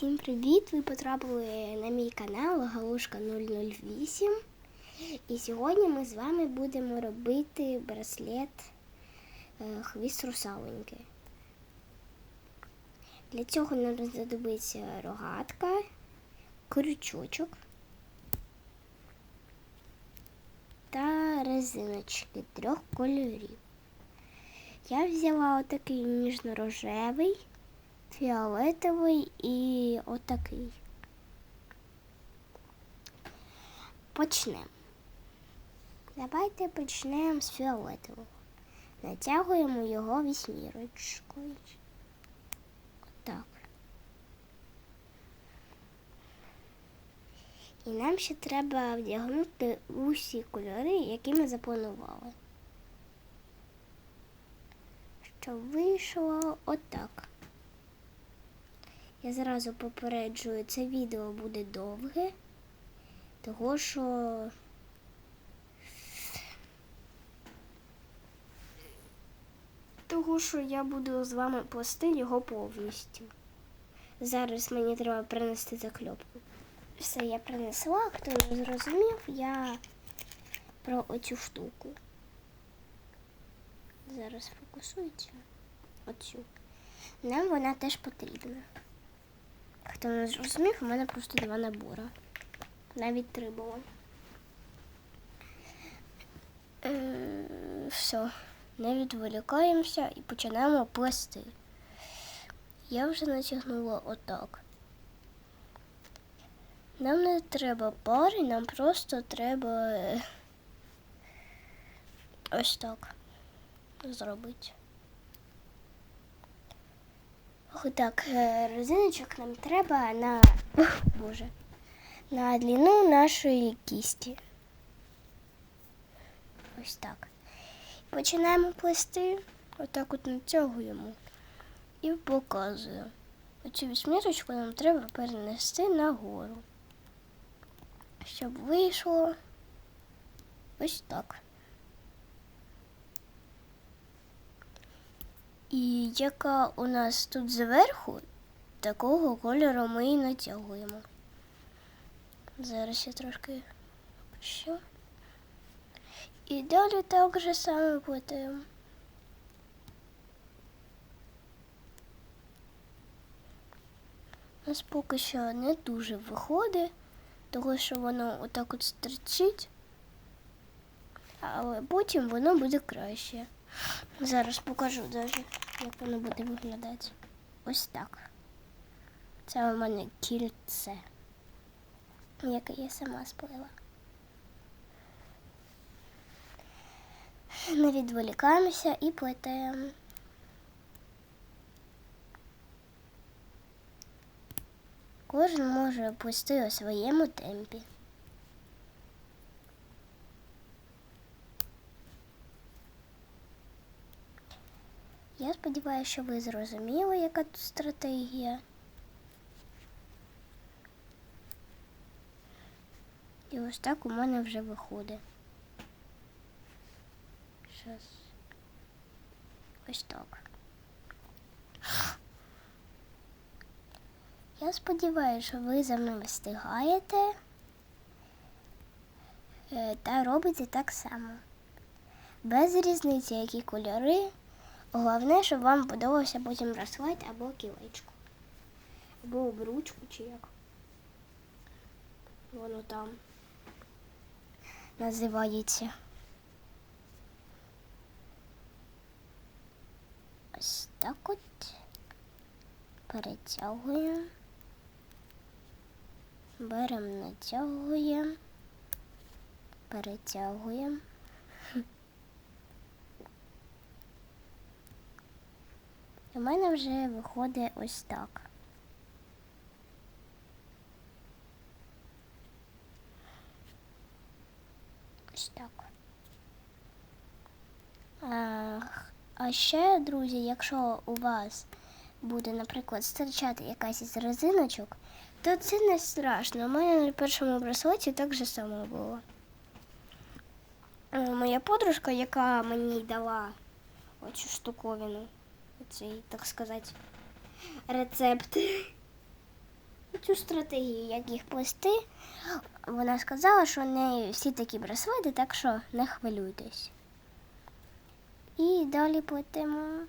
Всім привіт! Ви потрапили на мій канал Галушка 008. І сьогодні ми з вами будемо робити браслет е, хвіст русаленьки. Для цього нам знадобиться рогатка, крючочок та резиночки трьох кольорів. Я взяла отакий ніжно-рожевий фіолетовий і отакий. Почнемо. Давайте почнемо з фіолетового. Натягуємо його вісьмірочкою. Отак. І нам ще треба вдягнути усі кольори, які ми запланували. Щоб вийшло отак. Я зразу попереджую, це відео буде довге, того що того, що я буду з вами плести його повністю. Зараз мені треба принести закльопку. Все, я принесла, хто не зрозумів, я про оцю штуку. Зараз фокусується оцю. Нам вона теж потрібна. Хто не зрозумів, у мене просто два набори. Навіть три було. Е, все, не відволікаємося і починаємо плести. Я вже натягнула отак. Нам не треба пари, нам просто треба е, ось так зробити. Так, е, резиночок нам треба на Боже, на длину нашої кісті. Ось так. Починаємо плести, отак от натягуємо і показую. Оцю вісьмірочку нам треба перенести нагору, щоб вийшло ось так. І яка у нас тут зверху, такого кольору ми і натягуємо. Зараз я трошки що. І далі так же саме плетаємо. У нас поки що не дуже виходить, тому що воно отак от стерчить, але потім воно буде краще. Зараз покажу навіть, як воно буде виглядати. Ось так. Це у мене кільце, яке я сама сплила. Не відволікаємося і плетаємо. Кожен може плести у своєму темпі. Я сподіваюся, що ви зрозуміли, яка тут стратегія. І ось так у мене вже виходить. Щас. Ось так. Я сподіваюся, що ви за мною встигаєте е, та робите так само. Без різниці, які кольори. Головне, щоб вам подобався потім браслет або кілечку. Або обручку чи як. Воно там називається. Ось так от перетягуємо. Беремо, натягуємо, перетягуємо. У мене вже виходить ось так. Ось так. А, а ще, друзі, якщо у вас буде, наприклад, стирчати якась із резиночок, то це не страшно. У мене на першому браслеті так же само було. Е, моя подружка, яка мені дала оцю штуковину, цей, так сказати, рецепт. цю стратегію, як їх плести, вона сказала, що не всі такі браслети, так що не хвилюйтесь. І далі плетемо.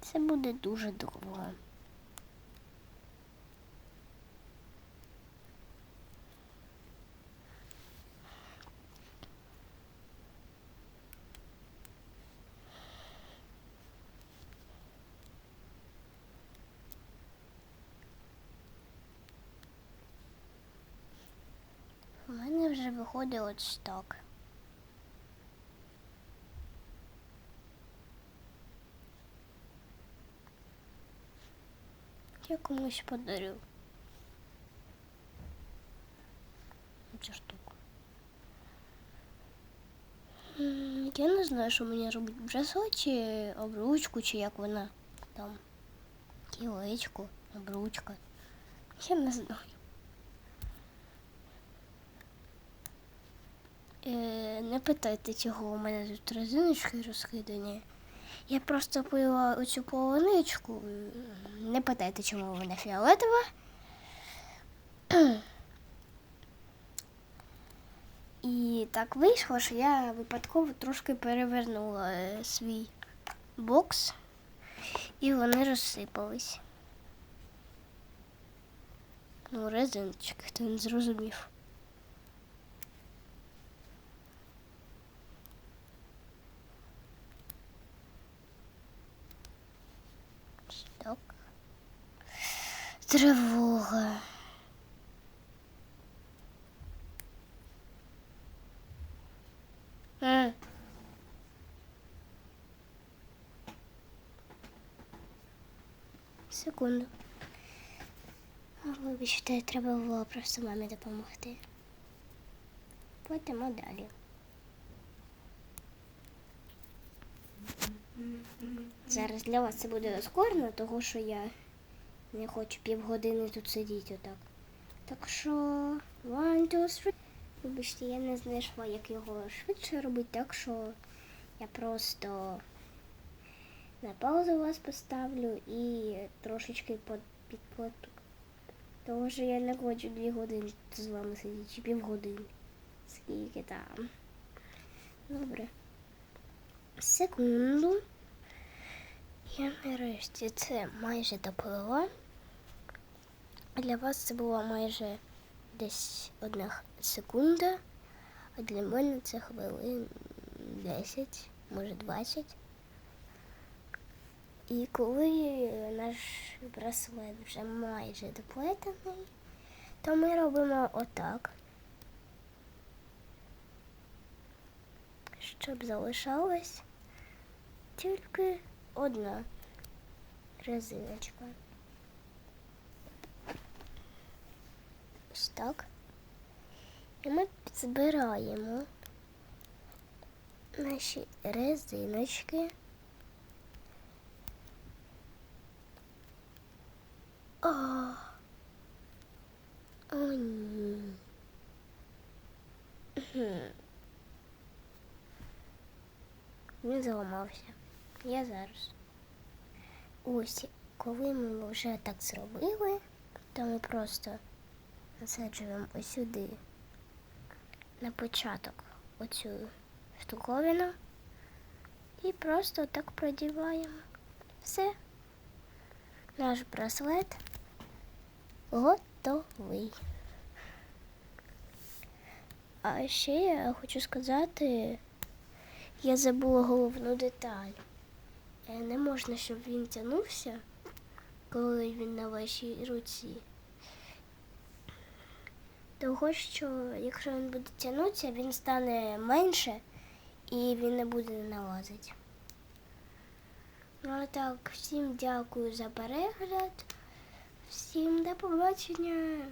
Це буде дуже довго. У мене вже виходить от так. Я комусь подарю. Цю штуку. Я не знаю, що мені робити. Браслет чи обручку, чи як вона там. Кілечко, обручка. Я не знаю. Е, не питайте, чого у мене тут резиночки розкидані. Я просто пила оцю полуничку. Не питайте, чому вона фіолетова. І так вийшло, що я випадково трошки перевернула е, свій бокс, і вони розсипались. Ну, резиночки, хто не зрозумів. Так. Тривога. Секунду. А, Вибачте, треба було просто мамі допомогти. Пойдемо далі. Зараз для вас це буде ускорено, тому що я не хочу півгодини тут сидіти отак. Так що one, two, three. Вибачте, я не знайшла, як його швидше робити, так що я просто на паузу вас поставлю і трошечки підплету. Тому що я не хочу дві години з вами сидіти, чи півгодини. Скільки там. Добре. Секунду. Я нарешті це майже доплила. Для вас це була майже десь одна секунда, а для мене це хвилин 10, може 20. І коли наш браслет вже майже доплетений, то ми робимо отак, щоб залишалась тільки одна резиночка. Ось так. І ми збираємо наші резиночки. О, о ні. Він зламався. Я зараз. Ось, коли ми вже так зробили, то ми просто насаджуємо ось сюди на початок оцю штуковину і просто так продіваємо. Все. Наш браслет готовий. А ще я хочу сказати, я забула головну деталь. Е, Не можна, щоб він тягнувся, коли він на вашій руці. Того, що якщо він буде тягнутися, він стане менше і він не буде налазити. Ну а так, всім дякую за перегляд. Всім до побачення.